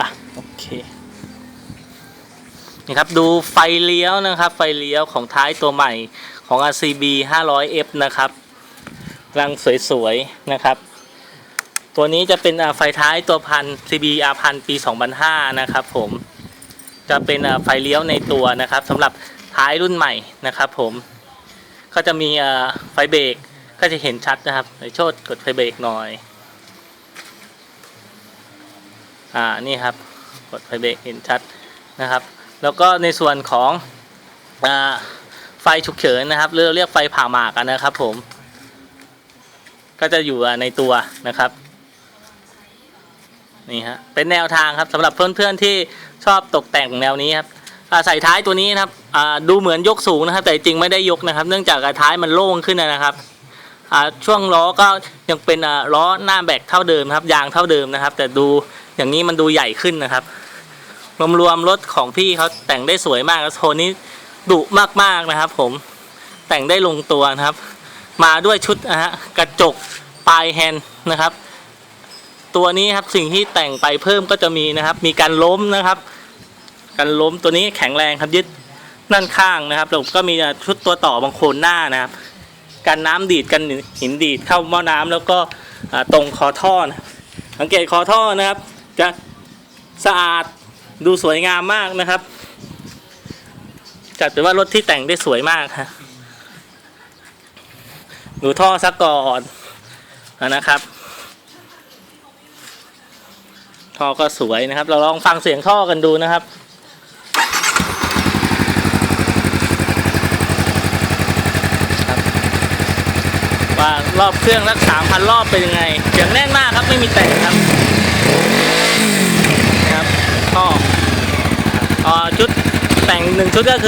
อะโอเคนี่ครับดูไฟเลี้ยวนะครับ ไฟเลี้ยวของท้ายตัวใหม่ของ RCB 500F นะครับกำลังสวยๆนะครับ ตัวนี้จะเป็นไฟท้ายตัวพัน CB R พันปี 2005 นะครับผมจะเป็นไฟเลี้ยวในตัวนะครับสำหรับท้ายรุ่นใหม่นะครับ ผมก็จะมีไฟเบรกก็จะเห็นชัดนะครับในโชดกดไฟเบรกหน่อย อ่านี่ครับกดไฟเบรกเห็นชัดนะครับ แล้วก็ในส่วนของอ่าไฟฉุกเฉินนะครับหรือเรียกไฟผ่าหมากนะครับ ผม ก็จะอยู่ในตัวนะครับนี่ฮะเป็นแนวทางครับสำหรับเพื่อนๆที่ชอบตกแต่งแนวนี้ครับใส่ท้ายตัวนี้นะครับดูเหมือนยกสูงนะครับ แต่จริงไม่ได้ยกนะครับ เนื่องจากท้ายมันโล่งขึ้นนะครับ ช่วงล้อก็ยังเป็นล้อหน้าแบกเท่าเดิมครับ ยางเท่าเดิมนะครับ แต่ดูอย่างนี้มันดูใหญ่ขึ้นนะครับ รวมๆรถของพี่เขาแต่งได้สวยมากแล้วโทนนี้ดุมากๆนะครับ ผมแต่งได้ลงตัวนะครับ มาด้วยชุดนะฮะกระจกปลายแฮนด์นะครับ ตัวนี้ครับสิ่งที่แต่งไปเพิ่มก็จะมีนะครับ มีการล้มนะครับการล้มตัวนี้แข็งแรงครับยึดนั่นข้างนะครับแล้วก็มีชุดตัวต่อบางโคนหน้านะครับ การน้ำดีดกันหินดีดเข้าหม้อน้ำแล้วก็ตรงคอท่อนะสังเกตคอท่อนะครับ จะสะอาดดูสวยงามมากนะครับ จัดเป็นว่ารถที่แต่งได้สวยมากฮะดูท่อซะก่อนนะครับท่อก็สวยนะครับ เราลองฟังเสียงท่อกันดูนะครับ ว่ารอบเครื่องรักสามพันรอบเป็นยังไงเสียงแน่นมากครับไม่มีแตกครับนะครับก็ชุดแต่งหนึ่งชุดก็คือ